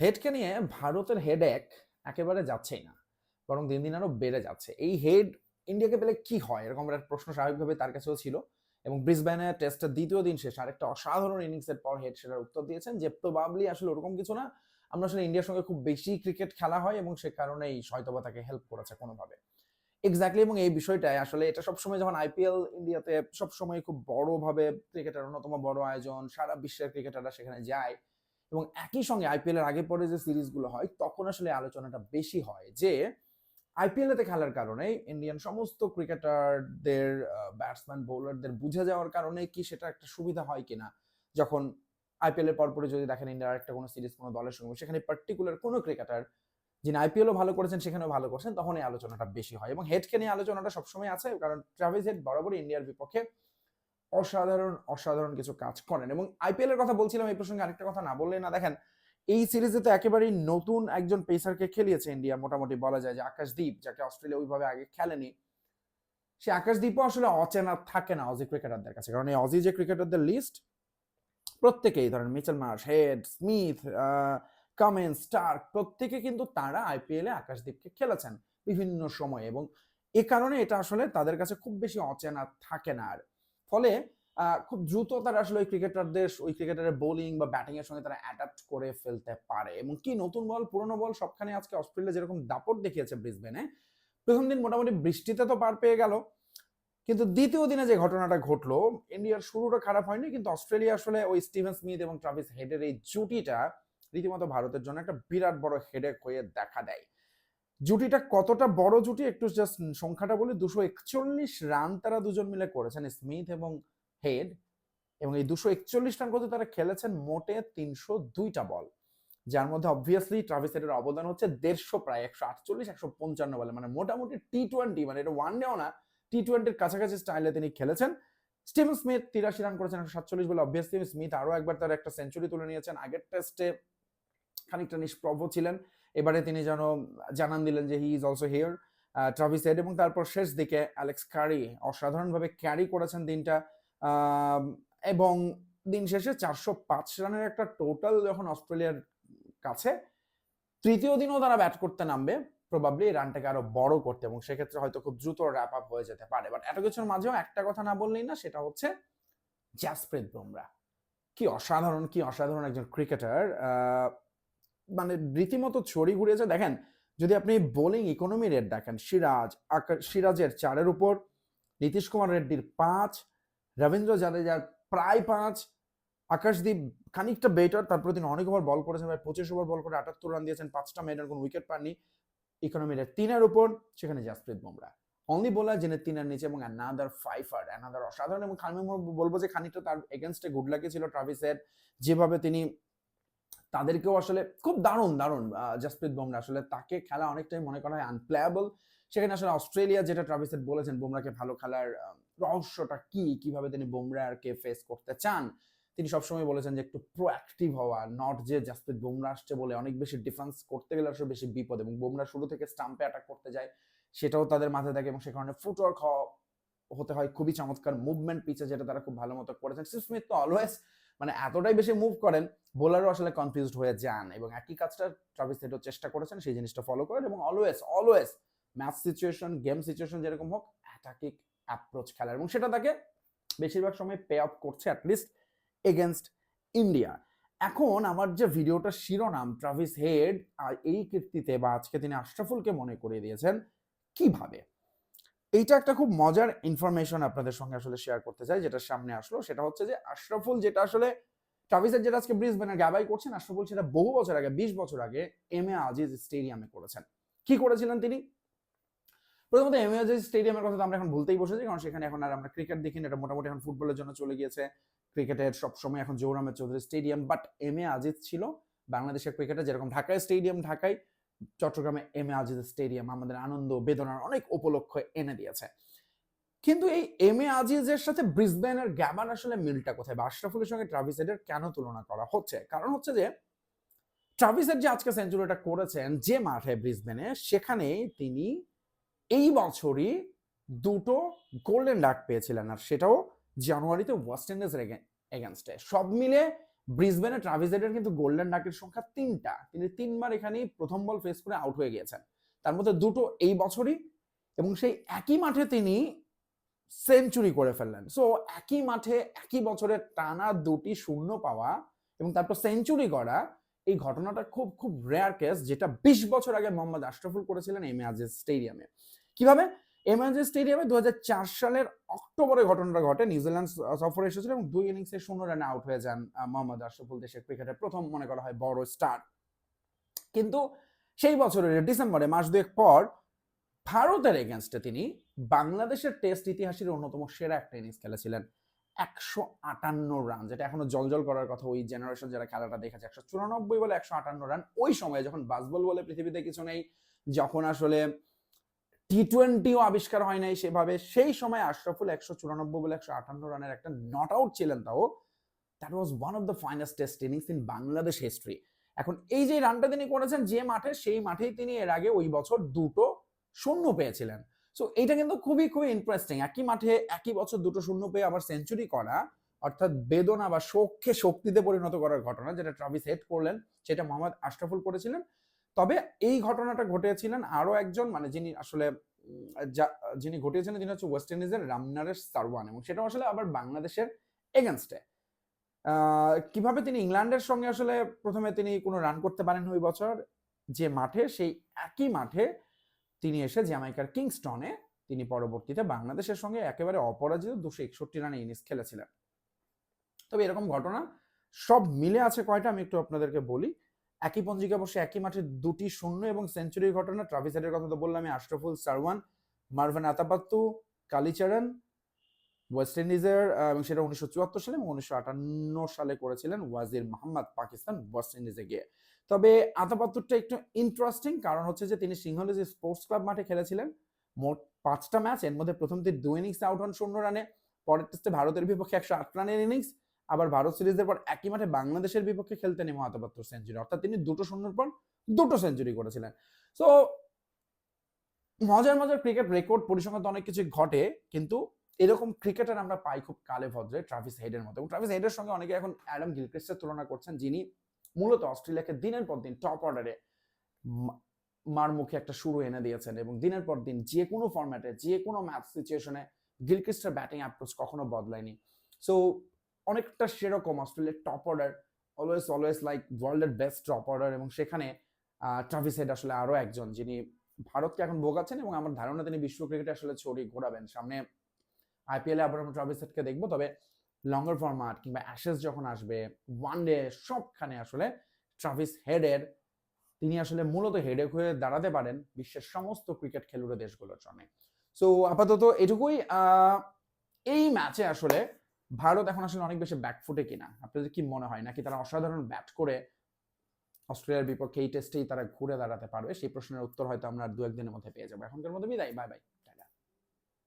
হেডকে নিয়ে ভারতের হেড এক একেবারে যাচ্ছেই না, বরং দিন দিন আরও বেড়ে যাচ্ছে। এই হেড ইন্ডিয়াকে পেলে কি হয়? এরকম একটা প্রশ্ন স্বাভাবিকভাবে তার কাছেও ছিল এবং ব্রিসবেনে টেস্টের দ্বিতীয় দিন শেষ আরেকটা অসাধারণ ইনিংসের পর হেড সেটার উত্তর দিয়েছেন যে প্রবাবলি আসলে ওরকম কিছু না। আমরা আসলে ইন্ডিয়ার সঙ্গে খুব বেশি ক্রিকেট খেলা হয় এবং সে কারণেই হয়তোবা তাকে হেল্প করেছে কোনোভাবে। এক্স্যাক্টলি এবং এই বিষয়টাই আসলে এটা সবসময় যখন আইপিএল ইন্ডিয়াতে সবসময় খুব বড়ভাবে ক্রিকেটের অন্যতম বড় আয়োজন, সারা বিশ্বের ক্রিকেটাররা সেখানে যায় এবং একই সঙ্গে আইপিএল এর আগে পরে যে সিরিজগুলো হয়, তখন আসলে আলোচনাটা বেশি হয় যে আইপিএল এতে খেলার কারণে ইন্ডিয়ান সমস্ত ক্রিকেটারদের ব্যাটসম্যান বোলারদের বুঝে যাওয়ার কারণে কি সেটা একটা সুবিধা হয় কিনা? যখন আইপিএল এর পরপরে যদি দেখেন ইন্ডিয়ার একটা কোনো সিরিজ কোনো দলের সঙ্গে, সেখানে পার্টিকুলার কোনো ক্রিকেটার যিনি আইপিএলও ভালো করেছেন, সেখানেও ভালো করেছেন, তখন এই আলোচনাটা বেশি হয়। এবং হেডকে নিয়ে আলোচনাটা সবসময় আছে, কারণ ট্রাভিস হেড বরাবরই ইন্ডিয়ার বিপক্ষে অসাধারণ অসাধারণ কিছু কাজ করেন। এবং আইপিএল এর কথা বলছিলাম, এই প্রসঙ্গে আরেকটা কথা না বললে না, দেখেন, এই সিরিজে তো একেবারেই নতুন একজন পেসারকে খেলিয়েছে ইন্ডিয়া মোটামুটি বলা যায় যে আকাশদীপ, যাকে অস্ট্রেলিয়া ওইভাবে আগে খেলেনি। সে আকাশদীপও আসলে অচেনা থাকে না অজি ক্রিকেটারদের কাছে। কারণ এই অজি যে ক্রিকেটারদের লিস্ট প্রত্যেকেই ধরেন Mitchell Marsh Head Smith Cummins Starc প্রত্যেকে কিন্তু তারা আইপিএল এ আকাশদীপকে খেলেছেন বিভিন্ন সময়ে। এবং এ কারণে এটা আসলে তাদের কাছে খুব বেশি অচেনা থাকে না আর। ফলে খুব দ্রুত তারা আসলে ওই ক্রিকেটারদের, ওই ক্রিকেটারের বোলিং বা ব্যাটিং এর সঙ্গে তারা অ্যাডাপ্ট করে ফেলতে পারে। এবং কি, নতুন বল, পুরনো বল সবখানে আজকে অস্ট্রেলিয়া যেরকম দাপট দেখিয়েছে ব্রিসবেনে, প্রথম দিন মোটামুটি বৃষ্টিতে তো পার পেয়ে গেল। কিন্তু দ্বিতীয় দিনে যে ঘটনাটা ঘটলো, ইন্ডিয়ার শুরুটা খারাপ হয়নি, কিন্তু অস্ট্রেলিয়া আসলে ওই স্টিভেন স্মিথ এবং ট্রাভিস হেডের এই জুটিটা রীতিমতো ভারতের জন্য একটা বিরাট বড় হেডেক হয়ে দেখা দেয়। জুটিটা কতটা বড় জুটি? একটু জাস্ট সংখ্যাটা বলি। দুশো একচল্লিশ রান তারা দুজন মিলে করেছেন স্মিথ এবং হেড এবং এই দুশো একচল্লিশ রান করতে তারা খেলেছেন মোটে তিনশো দুইটা বল। যার মধ্যে অবভিয়াসলি ট্রাভিস হেডের অবদান হচ্ছে দেড়শো প্রায়, একশো আটচল্লিশ, একশো পঞ্চান্ন বলে। মানে মোটামুটি টি টোয়েন্টি মানে এটা ওয়ান ডেও না টি টোয়েন্টির কাছাকাছি স্টাইলে তিনি খেলেছেন। স্টিভেন স্মিথ তিরাশি রান করেছেন, একশো সাতচল্লিশ বলে। অবভিয়াসলি স্মিথ আরও একবার তার একটা সেঞ্চুরি তুলে নিয়েছেন। আগের টেস্টে খানিকটা নিষ্প্রভ ছিলেন। এবারে তিনি যেন জানান দিলেন যে he is also here Travis Head এবং তারপর শেষ দিকে অ্যালেক্স ক্যারি অসাধারণভাবে ক্যারি করেছেন দিনটা এবং দিন শেষে চারশো পাঁচ রানের একটা টোটাল যখন অস্ট্রেলিয়ার কাছে, তৃতীয় দিনও তারা ব্যাট করতে নামবে প্রবাবলি রানটাকে আরও বড় করতে, এবং সেক্ষেত্রে হয়তো খুব দ্রুত র্যাপ আপ হয়ে যেতে পারে। বাট এত কিছুর মাঝেও একটা কথা না বললেই না, সেটা হচ্ছে জাসপ্রীত বুমরা কি অসাধারণ কি অসাধারণ একজন ক্রিকেটার মানে রীতিমতো ছড়ি ঘুরিয়েছে দেখেন, যদি আপনি বোলিং ইকোনমি রেট দেখেন, সিরাজ সিরাজের চারের উপর, নীতিশ কুমার রেড্ডির পাঁচ, রবীন্দ্র জাদেজার প্রায় পাঁচ, আকাশদীপ খানিকটা বেটার তারপর তিনি অনেক ওভার বল করেছেন, প্রায় পঁচিশ ওভার বল করে আটাত্তর রান দিয়েছেন, পাঁচটা মেডার কোনো উইকেট পাননি। ইকোনমি রেট তিনের উপর, সেখানে জাসপ্রীত বুমরা। অনলি বোলার যিনি তিনের নিচে এবং অ্যানাদার ফাইফার অ্যানাদার অসাধারণ এবং আমি বলব যে খানিকটা তার এগেনস্টে গুড লাকি ছিল ট্রাভিসের যেভাবে তিনি তাদেরকেও আসলে খুব দারুণ দারুণ জাসপ্রীত বুমরা। আসলে তাকে খেলা অনেকটাই মনে করা হয় আনপ্লেয়াবল সেখানে আসলে অস্ট্রেলিয়া যেটা ট্রাভিসের বলেছেন, বুমরাকে ভালো খেলার রহস্যটা কি? কীভাবে তিনি বুমরাকে ফেস করতে চান? তিনি সবসময় বলেছেন যে একটু প্রোঅ্যাক্টিভ হওয়া নট যে জাসপ্রীত বুমরা আসছে বলে অনেক বেশি ডিফেন্স করতে গেলে আসলে বেশি বিপদ। এবং বুমরা শুরু থেকে স্টাম্পে অ্যাটাক করতে যায়, সেটাও তাদের মাথায় থাকে এবং সে কারণে ফুটওয়ার্ক হতে হয়, খুবই চমৎকার মুভমেন্ট পিচে যেটা তারা খুব ভালো মতো করেছেন। স্মিথ তো অলওয়েজ মানে এতটাই বেশি মুভ করেন বোলারও আসলে কনফিউজড হয়ে যান এবং একই কাজটা ট্রাভিস হেডও চেষ্টা করেছেন, সেই জিনিসটা ফলো করেন এবং always always match situation game situation যেরকম হোক অ্যাটাকিং অ্যাপ্রোচ খেলার এবং সেটা তাকে বেশিরভাগ সময় পে অফ করছে অ্যাটলিস্ট এগেনস্ট ইন্ডিয়া এখন আমার যে ভিডিওটার শিরোনাম ট্রাভিস হেড আর এই কীর্তিতে বা আজকে তিনি আশরাফুলকে মনে করিয়ে দিয়েছেন, কীভাবে? এইটা একটা খুব মজার ইনফরমেশন আপনাদের সঙ্গে আসলে শেয়ার করতে চাই, যেটা সামনে আসলো। সেটা হচ্ছে যে, আশরাফুল যেটা আসলে ট্রাভিসের যেটা আজকে ব্রিসবেনের গ্যাবাই করছেন, আশরাফুল সেটা বহু বছর আগে, বিশ বছর আগে এম এ আজিজ স্টেডিয়ামে করেছেন। কি করেছিলেন তিনি? প্রথমত এম এ আজিজ স্টেডিয়ামের কথা তো আমরা এখন ভুলতেই বসেছি, কারণ সেখানে এখন আর আমরা ক্রিকেট দেখি না এটা মোটামুটি এখন ফুটবলের জন্য চলে গিয়েছে। ক্রিকেটের সবসময় এখন Zohur Ahmed Chowdhury stadium but M A Aziz ছিল বাংলাদেশের ক্রিকেটে যেরকম ঢাকায় স্টেডিয়াম ঢাকায় চট্টগ্রামে এম এ আজিজ স্টেডিয়াম, আমাদের আনন্দ, বেদনার অনেক উপলক্ষ এনে দিয়েছে। কিন্তু এই এম এ আজিজের সাথে ব্রিসবেনের গ্যাবার আসলে মিলটা কোথায়? বা আশরাফুলের সঙ্গে ট্রাভিস হেডের কেন তুলনা করা হচ্ছে? কারণ হচ্ছে যে ট্রাভিস হেড যে আজকে সেঞ্চুরিটা করেছেন যে মাঠে ব্রিসবেনে সেখানে তিনি এই বছরই দুটো গোল্ডেন ডাক পেয়েছিলেন। আর সেটাও জানুয়ারিতে ওয়েস্ট ইন্ডিজের এগেনস্টে। সব মিলে ব্রিসবেনে ট্রাভিস হেডের কিন্তু গোল্ডেন ডাকের সংখ্যা তিনটা। তিনি তিনবার এখানেই প্রথম বল ফেস করে আউট হয়ে গিয়েছেন। তার মধ্যে দুটো এই বছরই এবং সেই একই মাঠে তিনি সেঞ্চুরি করে ফেললেন। সো একই মাঠে, একই বছরে টানা দুটি শূন্য পাওয়া এবং তারপর সেঞ্চুরি করা এই ঘটনাটা খুব খুব রেয়ার কেস যেটা বিশ বছর আগে মোহাম্মদ আশরাফুল করেছিলেন এম এ। স্টেডিয়ামে কীভাবে? এম এ স্টেডিয়ামে দু হাজার চার সালের অক্টোবরে ঘটনাটা ঘটে। নিউজিল্যান্ড সফরে এসেছিল এবং দুই ইনিংসে শূন্য রানে আউট হয়ে যান মোহাম্মদ আশরাফুল দেশের ক্রিকেটের প্রথম, মনে করা হয়, বড় স্টার কিন্তু সেই বছরের ডিসেম্বরে, মাস দুয়েক পর, ভারতের এগেনস্টে তিনি বাংলাদেশের টেস্ট ইতিহাসের অন্যতম সেরা একটা ইনিংস খেলেছিলেন। একশো আটান্ন রান যেটা এখনও জলজল করার কথা ওই জেনারেশন যারা খেলাটা দেখেছে, একশো চুরানব্বই বলে একশো আটান্ন রান ওই সময়ে যখন বাসবল বলে পৃথিবীতে কিছু নেই, যখন আসলে টি টোয়েন্টিও আবিষ্কার হয় নাই সেভাবে। সেই সময় আশরাফুল একশো চুরানব্বই বলে একশো আটান্ন রানের একটা নট আউট ছিলেন তাও। That was one of the finest test innings in Bangladesh history এখন এই যে রানটা তিনি করেছেন, যে মাঠে, সেই মাঠেই তিনি এর আগে ওই বছর দুটো শূন্য পেয়েছিলেন। সো এটা কিন্তু খুবই খুবই ইন্টারেস্টিং একই মাঠে, একই বছর দুটো শূন্য পেয়ে আবার সেঞ্চুরি করা, অর্থাৎ বেদনা বা শোককে শক্তিতে পরিণত করার ঘটনা, যেটা ট্রাভিস হেড করলেন, সেটা মোহাম্মদ আশরাফুল করেছিলেন। তবে এই ঘটনাটা ঘটেছিলেন আরও একজন মানে যিনি আসলে যিনি ঘটিয়েছিলেন তিনি হচ্ছে ওয়েস্ট ইন্ডিজের রামনারেশ সারওয়ান এবং সেটা আসলে আবার বাংলাদেশের এগেনস্টে কীভাবে তিনি ইংল্যান্ডের সঙ্গে আসলে প্রথমে তিনি কোনো রান করতে পারেন ওই বছর? যে মাঠে, সেই একই মাঠে তিনি এসে জ্যামাইকার কিংস্টনে তিনি পরবর্তীতে বাংলাদেশের সঙ্গে একেবারে অপরাজিত দুশো একষট্টি রানে ইনিংস খেলেছিলেন। তবে এরকম ঘটনা সব মিলে আছে কয়টা আমি একটু আপনাদেরকে বলি। একই পঞ্জিকা বসে একই মাঠে দুটি শূন্য এবং সেঞ্চুরির ঘটনা। ট্রাভিস হেডের কথা তো বললাম Ashraful, Sarwan, Marvan Atapattu Kallicharran West ইন্ডিজের এবং সেটা উনিশশো চুয়াত্তর সালে এবং উনিশশো আটান্ন সালে করেছিলেন ওয়াজির মোহাম্মদ পাকিস্তান ওয়েস্ট ইন্ডিজে গিয়ে। তবে আতাপাত্তুরটা একটু ইন্টারেস্টিং কারণ হচ্ছে যে তিনি সিংহলি যে স্পোর্টস ক্লাব মাঠে খেলেছিলেন, মোট পাঁচটা ম্যাচ এর মধ্যে প্রথম দুই ইনিংস আউট হন শূন্য রানে পরের টেস্টে ভারতের বিপক্ষে একশো আট রানের ইনিংস আবার ভারত সিরিজের পর একই মাঠে বাংলাদেশের বিপক্ষে খেলতে নেমে আতাপাত্তুর সেঞ্চুরি। অর্থাৎ তিনি দুটো শূন্যর পর দুটো সেঞ্চুরি করেছিলেন। সো মজার মজার ক্রিকেট রেকর্ড পরিসংখ্যান অনেক কিছু ঘটে, কিন্তু এরকম ক্রিকেটার আমরা পাই খুব কালে ভদ্রে ট্রাভিস হেডের মতো। এবং ট্রাভিস হেডের সঙ্গে অনেকে এখন অ্যাডাম গিলক্রিস্টের তুলনা করছেন, যিনি মূলত অস্ট্রেলিয়াকে দিনের পর দিন টপ অর্ডারে মার মুখে একটা শুরু এনে দিয়েছেন এবং দিনের পর দিন যে কোনো ফর্ম্যাটে যে কোনো ম্যাচ সিচুয়েশনে গিলক্রিস্টের ব্যাটিং অ্যাপ্রোচ কখনো বদলায়নি। সো অনেকটা সেরকম অস্ট্রেলিয়ার top order always always like ওয়ার্ল্ডের বেস্ট টপ অর্ডার এবং সেখানে ট্রাভিস হেড আসলে আরও একজন যিনি ভারতকে এখন ভোগাচ্ছেন এবং আমার ধারণা তিনি বিশ্ব ক্রিকেটে আসলে ছড়িয়ে ঘোরাবেন। সামনে আইপিএল আবার আমরা ট্রাভিস হেডকে দেখব, তবে লঙ্গার ফরম্যাট কিংবা অ্যাশেস যখন আসবে ওয়ান ডে সবখানে আসলে ট্রাভিস হেডের তিনি আসলে মূলত হেডেক হয়ে দাঁড়াতে পারেন বিশ্বের সমস্ত ক্রিকেট খেলুড়ে দেশগুলোর জন্য। সো আপাতত এটুকুই এই ম্যাচে আসলে ভারত এখন আসলে অনেক বেশি ব্যাকফুটে কিনা? আপনাদের কি মনে হয়? নাকি তারা অসাধারণ ব্যাট করে অস্ট্রেলিয়ার বিপক্ষে এই টেস্টেই তারা ঘুরে দাঁড়াতে পারবে? সেই প্রশ্নের উত্তর হয়তো আমরা দু একদিনের মধ্যে পেয়ে যাব। এখনকার মধ্যে বিদায়। Bye bye